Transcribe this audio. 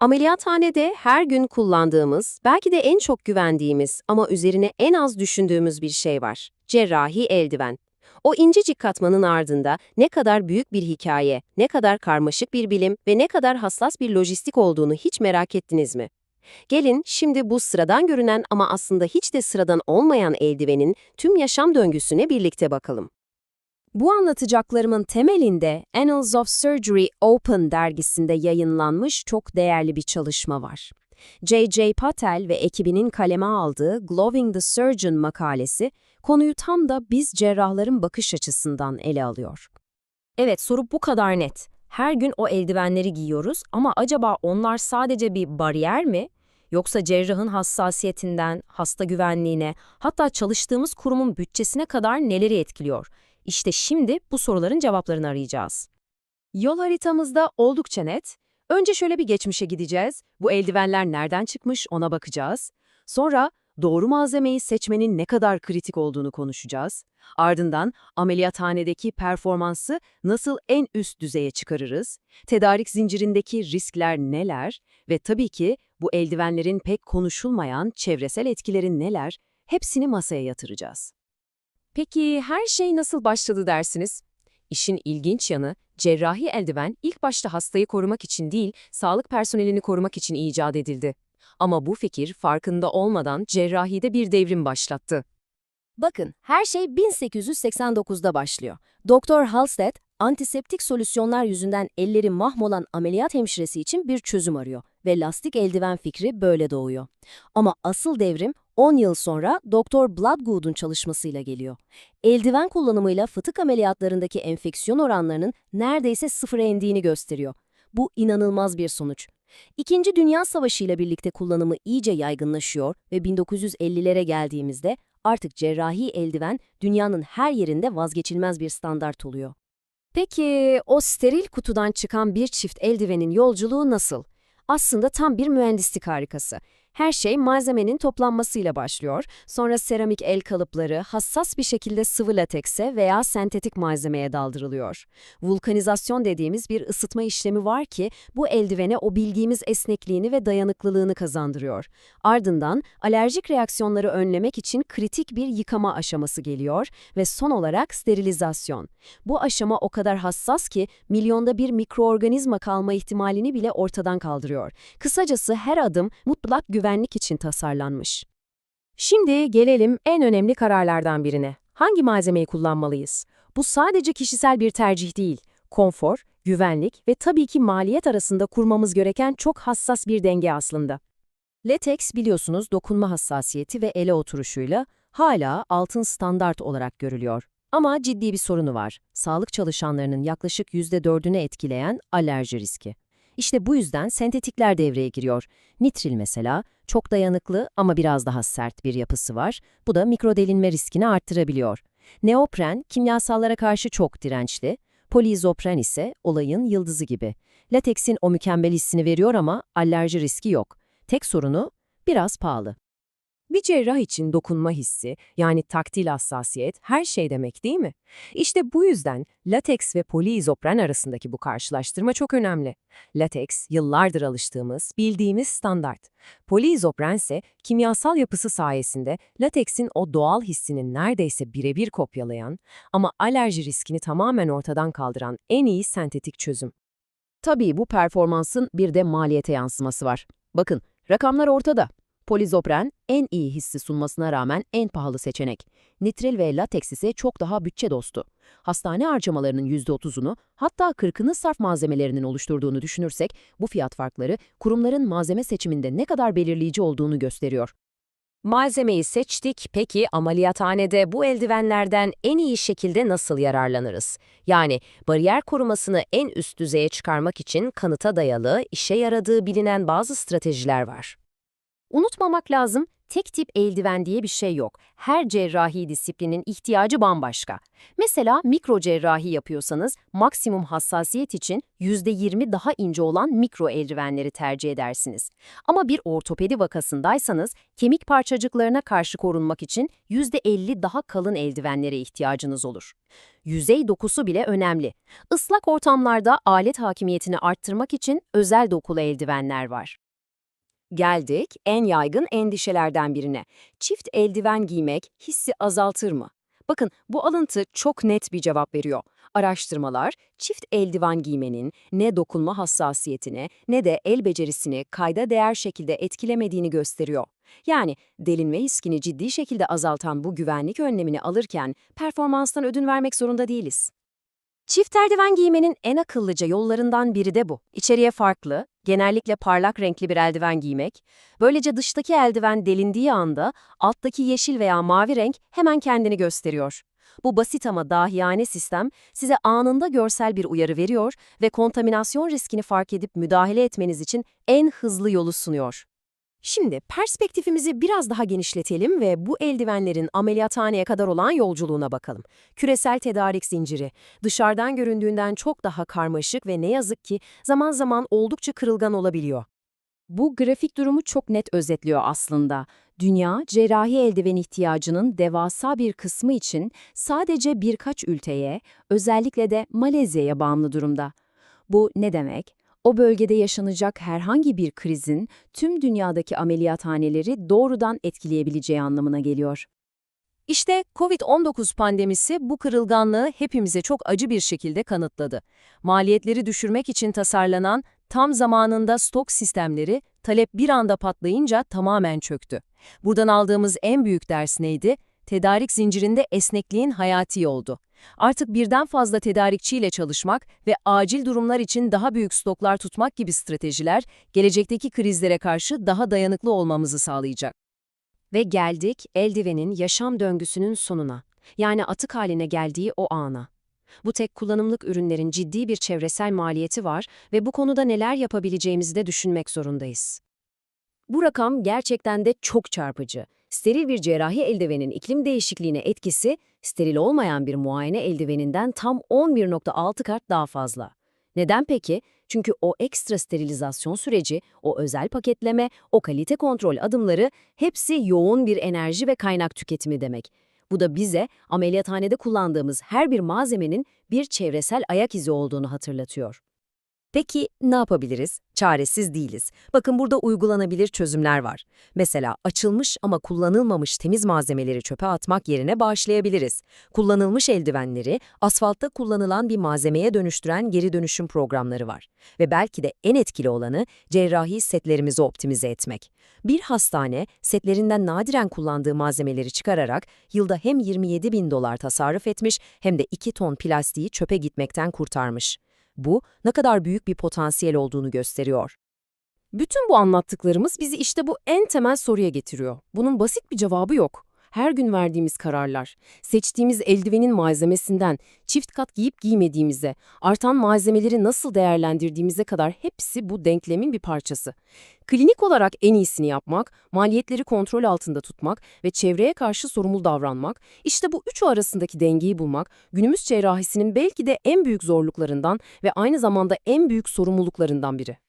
Ameliyathanede her gün kullandığımız, belki de en çok güvendiğimiz ama üzerine en az düşündüğümüz bir şey var. Cerrahi eldiven. O incecik katmanın ardında ne kadar büyük bir hikaye, ne kadar karmaşık bir bilim ve ne kadar hassas bir lojistik olduğunu hiç merak ettiniz mi? Gelin şimdi bu sıradan görünen ama aslında hiç de sıradan olmayan eldivenin tüm yaşam döngüsüne birlikte bakalım. Bu anlatacaklarımın temelinde Annals of Surgery Open dergisinde yayınlanmış çok değerli bir çalışma var. J.J. Patel ve ekibinin kaleme aldığı Glowing the Surgeon makalesi konuyu tam da biz cerrahların bakış açısından ele alıyor. Evet, soru bu kadar net. Her gün o eldivenleri giyiyoruz ama acaba onlar sadece bir bariyer mi? Yoksa cerrahın hassasiyetinden, hasta güvenliğine, hatta çalıştığımız kurumun bütçesine kadar neleri etkiliyor? İşte şimdi bu soruların cevaplarını arayacağız. Yol haritamızda oldukça net. Önce şöyle bir geçmişe gideceğiz. Bu eldivenler nereden çıkmış ona bakacağız. Sonra doğru malzemeyi seçmenin ne kadar kritik olduğunu konuşacağız. Ardından ameliyathanedeki performansı nasıl en üst düzeye çıkarırız? Tedarik zincirindeki riskler neler? Ve tabii ki bu eldivenlerin pek konuşulmayan çevresel etkileri neler? Hepsini masaya yatıracağız. Peki her şey nasıl başladı dersiniz? İşin ilginç yanı, cerrahi eldiven ilk başta hastayı korumak için değil, sağlık personelini korumak için icat edildi. Ama bu fikir farkında olmadan cerrahide bir devrim başlattı. Bakın, her şey 1889'da başlıyor. Doktor Halsted, antiseptik solüsyonlar yüzünden elleri mahmolan ameliyat hemşiresi için bir çözüm arıyor ve lastik eldiven fikri böyle doğuyor. Ama asıl devrim 10 yıl sonra Doktor Bloodgood'un çalışmasıyla geliyor. Eldiven kullanımıyla fıtık ameliyatlarındaki enfeksiyon oranlarının neredeyse sıfıra indiğini gösteriyor. Bu inanılmaz bir sonuç. İkinci Dünya Savaşı ile birlikte kullanımı iyice yaygınlaşıyor ve 1950'lere geldiğimizde artık cerrahi eldiven dünyanın her yerinde vazgeçilmez bir standart oluyor. Peki o steril kutudan çıkan bir çift eldivenin yolculuğu nasıl? Aslında tam bir mühendislik harikası. Her şey malzemenin toplanmasıyla başlıyor. Sonra seramik el kalıpları hassas bir şekilde sıvı latekse veya sentetik malzemeye daldırılıyor. Vulkanizasyon dediğimiz bir ısıtma işlemi var ki bu eldivene o bildiğimiz esnekliğini ve dayanıklılığını kazandırıyor. Ardından alerjik reaksiyonları önlemek için kritik bir yıkama aşaması geliyor ve son olarak sterilizasyon. Bu aşama o kadar hassas ki milyonda bir mikroorganizma kalma ihtimalini bile ortadan kaldırıyor. Kısacası her adım mutlak güvenlik için tasarlanmış. Şimdi gelelim en önemli kararlardan birine. Hangi malzemeyi kullanmalıyız? Bu sadece kişisel bir tercih değil. Konfor, güvenlik ve tabii ki maliyet arasında kurmamız gereken çok hassas bir denge aslında. Latex biliyorsunuz dokunma hassasiyeti ve ele oturuşuyla hala altın standart olarak görülüyor. Ama ciddi bir sorunu var. Sağlık çalışanlarının yaklaşık %4'ünü etkileyen alerji riski. İşte bu yüzden sentetikler devreye giriyor. Nitril mesela çok dayanıklı ama biraz daha sert bir yapısı var. Bu da mikrodelinme riskini arttırabiliyor. Neopren kimyasallara karşı çok dirençli. Poliizopren ise olayın yıldızı gibi. Lateksin o mükemmel hissini veriyor ama alerji riski yok. Tek sorunu biraz pahalı. Bir cerrah için dokunma hissi, yani taktil hassasiyet her şey demek değil mi? İşte bu yüzden lateks ve poliizopren arasındaki bu karşılaştırma çok önemli. Lateks, yıllardır alıştığımız, bildiğimiz standart. Poliizopren ise kimyasal yapısı sayesinde lateksin o doğal hissinin neredeyse birebir kopyalayan ama alerji riskini tamamen ortadan kaldıran en iyi sentetik çözüm. Tabii bu performansın bir de maliyete yansıması var. Bakın, rakamlar ortada. Polizopren en iyi hissi sunmasına rağmen en pahalı seçenek. Nitril ve lateks ise çok daha bütçe dostu. Hastane harcamalarının %30'unu hatta 40'ını sarf malzemelerinin oluşturduğunu düşünürsek bu fiyat farkları kurumların malzeme seçiminde ne kadar belirleyici olduğunu gösteriyor. Malzemeyi seçtik, peki ameliyathanede bu eldivenlerden en iyi şekilde nasıl yararlanırız? Yani bariyer korumasını en üst düzeye çıkarmak için kanıta dayalı, işe yaradığı bilinen bazı stratejiler var. Unutmamak lazım, tek tip eldiven diye bir şey yok. Her cerrahi disiplinin ihtiyacı bambaşka. Mesela mikro cerrahi yapıyorsanız maksimum hassasiyet için %20 daha ince olan mikro eldivenleri tercih edersiniz. Ama bir ortopedi vakasındaysanız kemik parçacıklarına karşı korunmak için %50 daha kalın eldivenlere ihtiyacınız olur. Yüzey dokusu bile önemli. Islak ortamlarda alet hakimiyetini arttırmak için özel dokulu eldivenler var. Geldik en yaygın endişelerden birine. Çift eldiven giymek hissi azaltır mı? Bakın bu alıntı çok net bir cevap veriyor. Araştırmalar çift eldiven giymenin ne dokunma hassasiyetini ne de el becerisini kayda değer şekilde etkilemediğini gösteriyor. Yani delinme riskini ciddi şekilde azaltan bu güvenlik önlemini alırken performanstan ödün vermek zorunda değiliz. Çift eldiven giymenin en akıllıca yollarından biri de bu. İçeriye farklı, genellikle parlak renkli bir eldiven giymek. Böylece dıştaki eldiven delindiği anda alttaki yeşil veya mavi renk hemen kendini gösteriyor. Bu basit ama dahiyane sistem size anında görsel bir uyarı veriyor ve kontaminasyon riskini fark edip müdahale etmeniz için en hızlı yolu sunuyor. Şimdi perspektifimizi biraz daha genişletelim ve bu eldivenlerin ameliyathaneye kadar olan yolculuğuna bakalım. Küresel tedarik zinciri, dışarıdan göründüğünden çok daha karmaşık ve ne yazık ki zaman zaman oldukça kırılgan olabiliyor. Bu grafik durumu çok net özetliyor aslında. Dünya, cerrahi eldiven ihtiyacının devasa bir kısmı için sadece birkaç ülkeye, özellikle de Malezya'ya bağımlı durumda. Bu ne demek? O bölgede yaşanacak herhangi bir krizin tüm dünyadaki ameliyathaneleri doğrudan etkileyebileceği anlamına geliyor. İşte COVID-19 pandemisi bu kırılganlığı hepimize çok acı bir şekilde kanıtladı. Maliyetleri düşürmek için tasarlanan tam zamanında stok sistemleri talep bir anda patlayınca tamamen çöktü. Buradan aldığımız en büyük ders neydi? Tedarik zincirinde esnekliğin hayati oldu. Artık birden fazla tedarikçiyle çalışmak ve acil durumlar için daha büyük stoklar tutmak gibi stratejiler gelecekteki krizlere karşı daha dayanıklı olmamızı sağlayacak. Ve geldik eldivenin yaşam döngüsünün sonuna. Yani atık haline geldiği o ana. Bu tek kullanımlık ürünlerin ciddi bir çevresel maliyeti var ve bu konuda neler yapabileceğimizi de düşünmek zorundayız. Bu rakam gerçekten de çok çarpıcı. Steril bir cerrahi eldivenin iklim değişikliğine etkisi, steril olmayan bir muayene eldiveninden tam 11.6 kat daha fazla. Neden peki? Çünkü o ekstra sterilizasyon süreci, o özel paketleme, o kalite kontrol adımları hepsi yoğun bir enerji ve kaynak tüketimi demek. Bu da bize ameliyathanede kullandığımız her bir malzemenin bir çevresel ayak izi olduğunu hatırlatıyor. Peki ne yapabiliriz? Çaresiz değiliz. Bakın burada uygulanabilir çözümler var. Mesela açılmış ama kullanılmamış temiz malzemeleri çöpe atmak yerine bağışlayabiliriz. Kullanılmış eldivenleri asfaltta kullanılan bir malzemeye dönüştüren geri dönüşüm programları var. Ve belki de en etkili olanı cerrahi setlerimizi optimize etmek. Bir hastane setlerinden nadiren kullandığı malzemeleri çıkararak yılda hem 27 bin dolar tasarruf etmiş hem de 2 ton plastiği çöpe gitmekten kurtarmış. Bu, ne kadar büyük bir potansiyel olduğunu gösteriyor. Bütün bu anlattıklarımız bizi işte bu en temel soruya getiriyor. Bunun basit bir cevabı yok. Her gün verdiğimiz kararlar, seçtiğimiz eldivenin malzemesinden, çift kat giyip giymediğimize, artan malzemeleri nasıl değerlendirdiğimize kadar hepsi bu denklemin bir parçası. Klinik olarak en iyisini yapmak, maliyetleri kontrol altında tutmak ve çevreye karşı sorumlu davranmak, işte bu üçü arasındaki dengeyi bulmak, günümüz cerrahisinin belki de en büyük zorluklarından ve aynı zamanda en büyük sorumluluklarından biri.